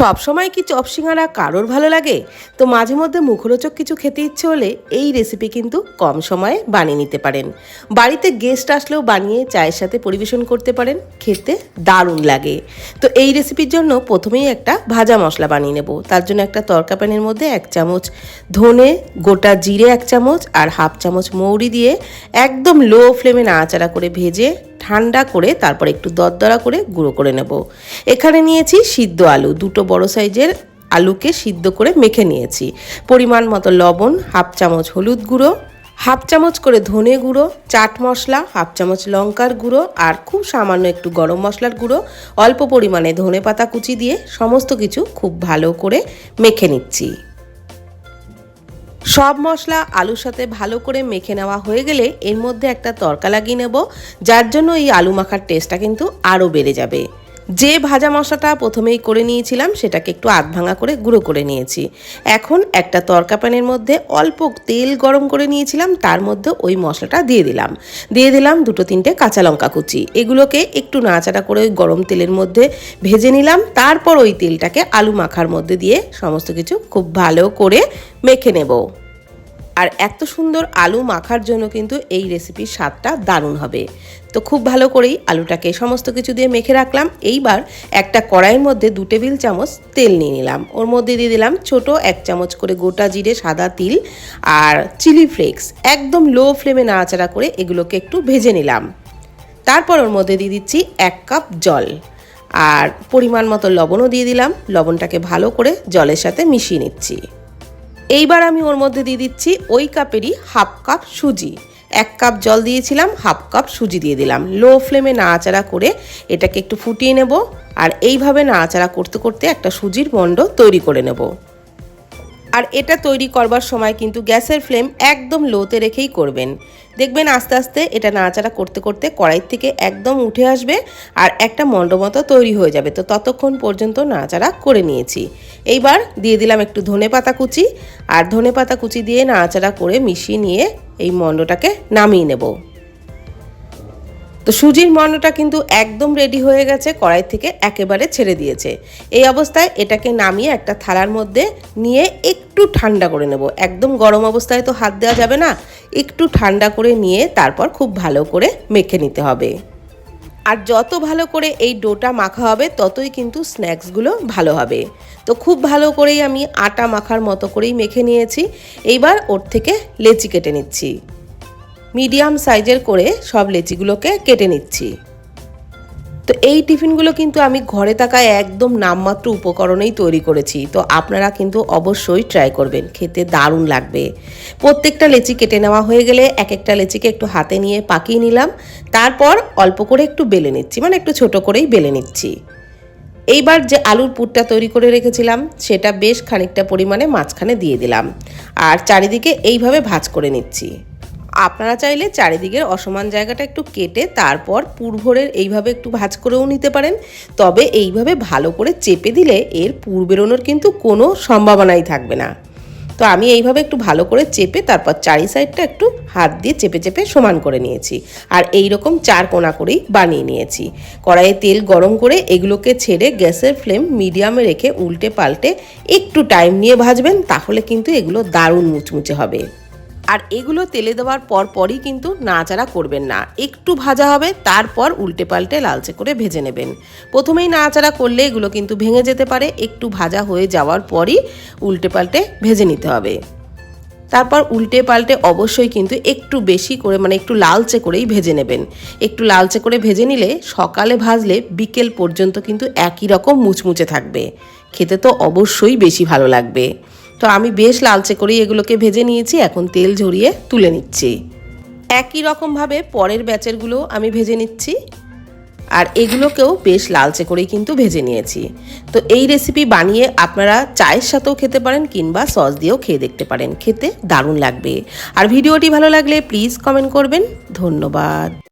সব সময় কি চপ সিঙ্গারা কারোর ভালো লাগে? তো মাঝে মধ্যে মুখরোচক কিছু খেতে ইচ্ছে হলে এই রেসিপি কিন্তু কম সময়ে বানিয়ে নিতে পারেন। বাড়িতে গেস্ট আসলেও বানিয়ে চায়ের সাথে পরিবেশন করতে পারেন। খেতে দারুণ লাগে। তো এই রেসিপির জন্য প্রথমেই একটা ভাজা মশলা বানিয়ে নেব। তার জন্য একটা তরকা প্যানের মধ্যে এক চামচ ধনে, গোটা জিরে এক চামচ আর হাফ চামচ মৌরি দিয়ে একদম লো ফ্লেমে নাড়াচাড়া করে ভেজে ঠান্ডা করে তারপর একটু দরদরা করে গুঁড়ো করে নেব। এখানে নিয়েছি সিদ্ধ আলু, দুটো বড় সাইজের আলুকে সিদ্ধ করে মেখে নিয়েছি। পরিমাণ মতো লবণ, হাফ চামচ হলুদ গুঁড়ো, হাফ চামচ করে ধনে গুঁড়ো, চাট মশলা, হাফ চামচ লঙ্কার গুঁড়ো আর খুব সামান্য একটু গরম মশলার গুঁড়ো, অল্প পরিমাণে ধনে পাতা কুচি দিয়ে সমস্ত কিছু খুব ভালো করে মেখে নিচ্ছি। সব মশলা আলুর সাথে ভালো করে মেখে নেওয়া হয়ে গেলে এর মধ্যে একটা তরকা লাগিয়ে নেব, যার জন্য এই আলু মাখার টেস্টটা কিন্তু আরও বেড়ে যাবে। যে ভাজা মশলাটা প্রথমেই করে নিয়েছিলাম, সেটাকে একটু আধ ভাঙা করে গুঁড়ো করে নিয়েছি। এখন একটা তরকা প্যানের মধ্যে অল্প তেল গরম করে নিয়েছিলাম, তার মধ্যে ওই মশলাটা দিয়ে দিলাম। দিয়ে দিলাম দুটো তিনটে কাঁচা লঙ্কা কুচি। এগুলোকে একটু নাড়াচাড়া করে ওই গরম তেলের মধ্যে ভেজে নিলাম, তারপর ওই তেলটাকে আলু মাখার মধ্যে দিয়ে সমস্ত কিছু খুব ভালো করে মেখে নেব। আর এত সুন্দর আলু মাখার জন্য কিন্তু এই রেসিপির স্বাদটা দারুণ হবে। তো খুব ভালো করেই আলুটাকে সমস্ত কিছু দিয়ে মেখে রাখলাম। এইবার একটা কড়াইয়ের মধ্যে দু টেবিল চামচ তেল নিয়ে নিলাম। ওর মধ্যে দিয়ে দিলাম ছোট এক চামচ করে গোটা জিরে, সাদা তিল আর চিলি ফ্লেক্স। একদম লো ফ্লেমে নাড়াচাড়া করে এগুলোকে একটু ভেজে নিলাম। তারপর ওর মধ্যে দিয়ে দিচ্ছি এক কাপ জল। আর পরিমাণ মতো লবণও দিয়ে দিলাম। লবণটাকে ভালো করে জলের সাথে মিশিয়ে নিচ্ছি। এইবার আমি ওর মধ্যে দিয়ে দিচ্ছি ওই কাপেরই হাফ কাপ সুজি। এক কাপ জল দিয়েছিলাম, হাফ কাপ সুজি দিয়ে দিলাম। লো ফ্লেমে নাড়াচাড়া করে এটাকে একটু ফুটিয়ে নেব আর এইভাবে নাড়াচাড়া করতে করতে একটা সুজির বন্ড তৈরি করে নেব। আর এটা তৈরি করবার সময় কিন্তু গ্যাসের ফ্লেম একদম লোতে রেখেই করবেন। দেখবেন আস্তে আস্তে এটা নাড়াচাড়া করতে করতে কড়াই থেকে একদম উঠে আসবে আর একটা মণ্ড মতো তৈরি হয়ে যাবে। তো ততক্ষণ পর্যন্ত নাড়াচাড়া করে নিয়েছি। এইবার দিয়ে দিলাম একটু ধনে পাতা কুচি। আর ধনে পাতা কুচি দিয়ে নাড়াচাড়া করে মিশিয়ে নিয়ে এই মণ্ডটাকে নামিয়ে নেব। তো সুজির মন্ডটা কিন্তু একদম রেডি হয়ে গেছে, কড়াই থেকে একেবারে ছেড়ে দিয়েছে। এই অবস্থায় এটাকে নামিয়ে একটা থালার মধ্যে নিয়ে একটু ঠান্ডা করে নেব। একদম গরম অবস্থায় তো হাত দেওয়া যাবে না, একটু ঠান্ডা করে নিয়ে তারপর খুব ভালো করে মেখে নিতে হবে। আর যত ভালো করে এই ডোটা মাখা হবে, ততই কিন্তু স্ন্যাক্সগুলো ভালো হবে। তো খুব ভালো করেই আমি আটা মাখার মতো করেই মেখে নিয়েছি। এইবার ওর থেকে লেচি কেটে নিচ্ছি। মিডিয়াম সাইজের করে সব লেচিগুলোকে কেটে নিচ্ছি। তো এই টিফিনগুলো কিন্তু আমি ঘরে থাকা একদম নামমাত্র উপকরণেই তৈরি করেছি। তো আপনারা কিন্তু অবশ্যই ট্রাই করবেন, খেতে দারুণ লাগবে। প্রত্যেকটা লেচি কেটে নেওয়া হয়ে গেলে এক একটা লেচিকে একটু হাতে নিয়ে পাকিয়ে নিলাম। তারপর অল্প করে একটু বেলে নিচ্ছি মানে একটু ছোট করেই বেলে নিচ্ছি। এইবার যে আলুর পুরটা তৈরি করে রেখেছিলাম, সেটা বেশ খানিকটা পরিমাণে মাঝখানে দিয়ে দিলাম। আর চারিদিকে এইভাবে ভাজ করে নিচ্ছি। আপনারা চাইলে চারিদিকের অসমান জায়গাটা একটু কেটে তারপর পুরভরের এইভাবে একটু ভাজ করেও নিতে পারেন। তবে এইভাবে ভালো করে চেপে দিলে এর পুর বেরোনোর কিন্তু কোনো সম্ভাবনাই থাকবে না। তো আমি এইভাবে একটু ভালো করে চেপে তারপর চারি সাইডটা একটু হাত দিয়ে চেপে চেপে সমান করে নিয়েছি। আর এই রকম চার কোনা করেই বানিয়ে নিয়েছি। কড়াইয়ে তেল গরম করে এগুলোকে ছেড়ে গ্যাসের ফ্লেম মিডিয়ামে রেখে উল্টে পাল্টে একটু টাইম নিয়ে ভাজবেন, তাহলে কিন্তু এগুলো দারুণ মুচমুচে হবে। আর এগুলো তেলে দেওয়ার পর পরই কিন্তু নাড়াচাড়া করবেন না। একটু ভাজা হবে, তারপর উল্টে পাল্টে লালচে করে ভেজে নেবেন। প্রথমেই নাড়াচাড়া করলে এগুলো কিন্তু ভেঙে যেতে পারে। একটু ভাজা হয়ে যাওয়ার পরই উল্টে পাল্টে ভেজে নিতে হবে। তারপর উল্টে পাল্টে অবশ্যই কিন্তু একটু বেশি করে মানে একটু লালচে করেই ভেজে নেবেন। একটু লালচে করে ভেজে নিলে সকালে ভাজলে বিকেল পর্যন্ত কিন্তু একই রকম মুচমুচে থাকবে। খেতে তো অবশ্যই বেশি ভালো লাগবে। তো আমি বেশ লালচে করেই এগুলোকে ভেজে নিয়েছি, এখন তেল ঝরিয়ে তুলে নিচ্ছি। একই রকমভাবে পরের ব্যাচেরগুলো আমি ভেজে নিচ্ছি, আর এগুলোকেও বেশ লালচে করেই কিন্তু ভেজে নিয়েছি। তো এই রেসিপি বানিয়ে আপনারা চায়ের সাথেও খেতে পারেন কিংবা সস দিয়েও খেয়ে দেখতে পারেন, খেতে দারুণ লাগবে। আর ভিডিওটি ভালো লাগলে প্লিজ কমেন্ট করবেন, ধন্যবাদ।